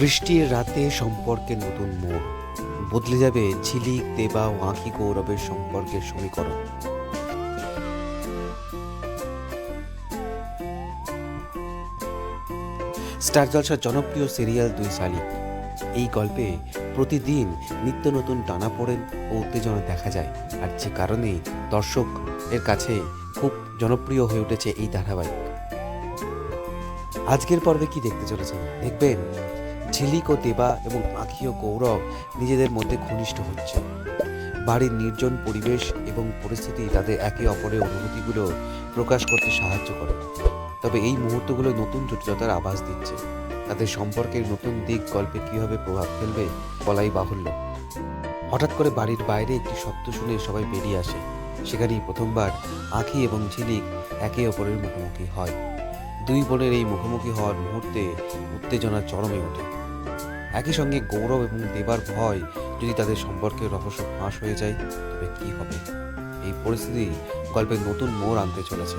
বৃষ্টির রাতে সম্পর্কের নতুন মোড়। বদলে যাবে ঝিলিক দেবা ও আঁখি গৌরবের সম্পর্কের সমীকরণ। স্টার জলসার জনপ্রিয় সিরিয়াল দুই শালিক। এই গল্পে প্রতিদিন নিত্য নতুন টানাপোড়েন ও উত্তেজনা দেখা যায়। আর যে কারণে দর্শক এর কাছে খুব জনপ্রিয় হয়ে উঠেছে এই ধারাবাহিক। আজকের পর্বে কি দেখতে চলেছেন? দেখবেন ঝিলিক ও দেবা এবং আখি ও গৌরব নিজেদের মধ্যে ঘনিষ্ঠ হচ্ছে। বাড়ির নির্জন পরিবেশ এবং পরিস্থিতি তাদের একে অপরের অনুভূতিগুলো প্রকাশ করতে সাহায্য করে। তবে এই মুহূর্তগুলো নতুন জটিলতার আভাস দিচ্ছে। তাদের সম্পর্কের নতুন দিক গল্পে কীভাবে প্রভাব ফেলবে বলাই বাহুল্য। হঠাৎ করে বাড়ির বাইরে একটি শব্দ শুনে সবাই বেরিয়ে আসে। সেখানেই প্রথমবার আঁখি এবং ঝিলিক একে অপরের মুখোমুখি হয়। দুই বোনের এই মুখোমুখি হওয়ার মুহূর্তে উত্তেজনা চরমে ওঠে। একই সঙ্গে গৌরব এবং দেবার ভয় যদি তাদের সম্পর্কে রহস্য ফাঁস হয়ে যায়, তবে কি হবে? এই পরিস্থিতি গল্পে নতুন মোড় আনতে চলেছে।